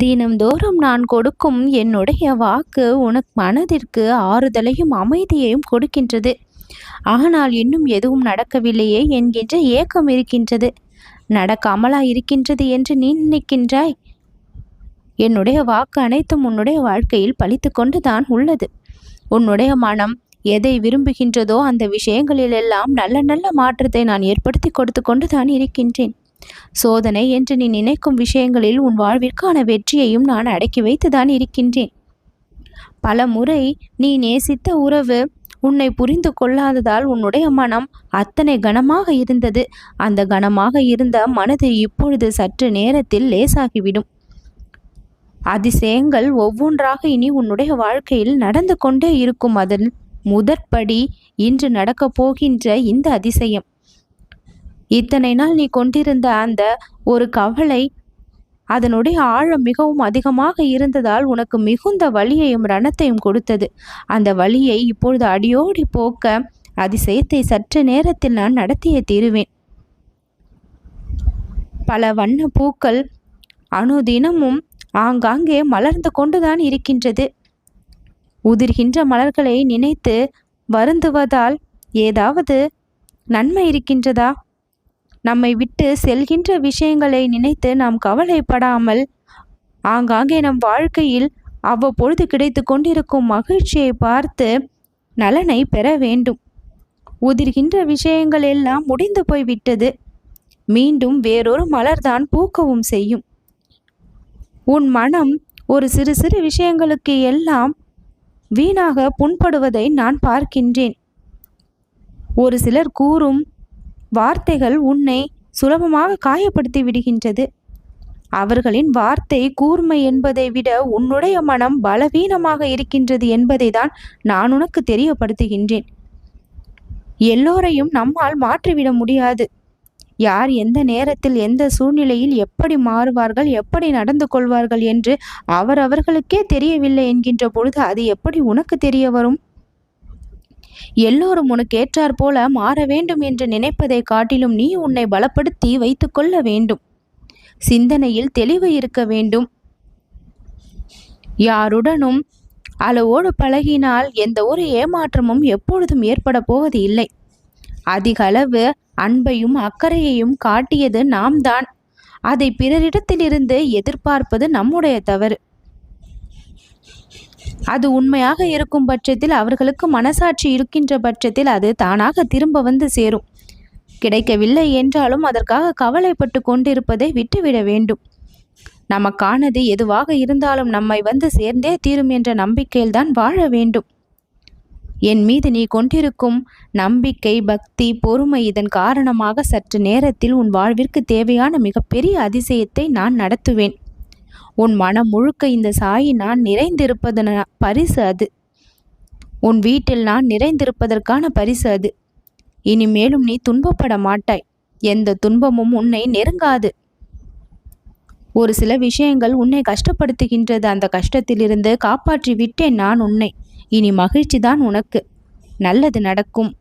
தினம்தோறும் நான் கொடுக்கும் என்னுடைய வாக்கு உனக்கு மனதிற்கு ஆறுதலையும் அமைதியையும் கொடுக்கின்றது. ஆனால் இன்னும் எதுவும் நடக்கவில்லையே என்கின்ற ஏக்கம் இருக்கின்றது. நடக்காமலா இருக்கின்றது என்று நீ நினைக்கின்றாய்? என்னுடைய வாக்கு அனைத்தும் உன்னுடைய வாழ்க்கையில் பழித்து கொண்டுதான் உள்ளது. உன்னுடைய மனம் எதை விரும்புகின்றதோ அந்த விஷயங்களிலெல்லாம் நல்ல நல்ல மாற்றத்தை நான் ஏற்படுத்தி கொடுத்து கொண்டுதான் இருக்கின்றேன். சோதனை என்று நீ நினைக்கும் விஷயங்களில் உன் வாழ்விற்கான வெற்றியையும் நான் அடக்கி வைத்துதான் இருக்கின்றேன். பல முறை நீ நேசித்த உறவு உன்னை புரிந்து கொள்ளாததால் உன்னுடைய மனம் அத்தனை கனமாக இருந்தது. அந்த கனமாக இருந்த மனது இப்பொழுது சற்று நேரத்தில் லேசாகிவிடும். அதிசயங்கள் ஒவ்வொன்றாக இனி உன்னுடைய வாழ்க்கையில் நடந்து கொண்டே இருக்கும். அதன் முதற்படி இன்று நடக்கப் போகின்ற இந்த அதிசயம். இத்தனை நாள் நீ கொண்டிருந்த அந்த ஒரு கவலை அதனுடைய ஆழம் மிகவும் அதிகமாக இருந்ததால் உனக்கு மிகுந்த வலியையும் ரணத்தையும் கொடுத்தது. அந்த வலியை இப்பொழுது அடியோடி போக்க அதிசயத்தை சற்று நேரத்தில் நான் நடத்திய தீருவேன். பல வண்ண பூக்கள் அணுதினமும் ஆங்காங்கே மலர்ந்து கொண்டுதான் இருக்கின்றது. உதிர்கின்ற மலர்களை நினைத்து வருந்துவதால் ஏதாவது நன்மை இருக்கின்றதா? நம்மை விட்டு செல்கின்ற விஷயங்களை நினைத்து நாம் கவலைப்படாமல் ஆங்காங்கே நம் வாழ்க்கையில் அவ்வப்பொழுது கிடைத்து கொண்டிருக்கும் மகிழ்ச்சியை பார்த்து நலனை பெற வேண்டும். உதிர்கின்ற விஷயங்கள் எல்லாம் முடிந்து போய்விட்டது. மீண்டும் வேறொரு மலர்தான் பூக்கவும் செய்யும். உன் மனம் ஒரு சிறு சிறு விஷயங்களுக்கு எல்லாம் வீணாக புண்படுவதை நான் பார்க்கின்றேன். ஒரு சிலர் கூறும் வார்த்தைகள் உன்னை சுலபமாக காயப்படுத்தி விடுகின்றது. அவர்களின் வார்த்தை கூர்மை என்பதை விட உன்னுடைய மனம் பலவீனமாக இருக்கின்றது என்பதை தான் நான் உனக்கு தெரியப்படுத்துகின்றேன். எல்லோரையும் நம்மால் மாற்றிவிட முடியாது. யார் எந்த நேரத்தில் எந்த சூழ்நிலையில் எப்படி மாறுவார்கள் எப்படி நடந்து கொள்வார்கள் என்று அவரவர்களுக்கே தெரியவில்லை என்கின்ற பொழுது அது எப்படி உனக்கு தெரிய வரும்? எல்லோரும் உனக்கு ஏற்றாற் போல மாற வேண்டும் என்று நினைப்பதை காட்டிலும் நீ உன்னை பலப்படுத்தி வைத்துக்கொள்ள வேண்டும். சிந்தனையில் தெளிவு இருக்க வேண்டும். யாருடனும் அளவோடு பழகினால் எந்த ஒரு ஏமாற்றமும் எப்பொழுதும் ஏற்பட போவது இல்லை அதிக அளவு அன்பையும் அக்கறையையும் காட்டியது நாம் தான் அதை பிறரிடத்திலிருந்து எதிர்பார்ப்பது நம்முடைய தவறு. அது உண்மையாக இருக்கும் பட்சத்தில் அவர்களுக்கு மனசாட்சி இருக்கின்ற பட்சத்தில் அது தானாக திரும்ப வந்து சேரும். கிடைக்கவில்லை என்றாலும் அதற்காக கவலைப்பட்டு கொண்டிருப்பதை விட்டுவிட வேண்டும். நமக்கானது எதுவாக இருந்தாலும் நம்மை வந்து சேர்ந்தே தீரும் என்ற நம்பிக்கையில்தான் வாழ வேண்டும். என் மீது நீ கொண்டிருக்கும் நம்பிக்கை பக்தி பொறுமை இதன் காரணமாக சற்று நேரத்தில் உன் வாழ்விற்கு தேவையான மிகப்பெரிய அதிசயத்தை நான் நடத்துவேன். உன் மனம் முழுக்க இந்த சாயி நான் நிறைந்திருப்பதன பரிசு அது. உன் வீட்டில் நான் நிறைந்திருப்பதற்கான பரிசு அது. இனிமேலும் நீ துன்பப்பட மாட்டாய். எந்த துன்பமும் உன்னை நெருங்காது. ஒரு சில விஷயங்கள் உன்னை கஷ்டப்படுத்துகின்றது. அந்த கஷ்டத்திலிருந்து காப்பாற்றி விட்டேன் நான் உன்னை. இனி மகிழ்ச்சி தான் உனக்கு. நல்லது நடக்கும்.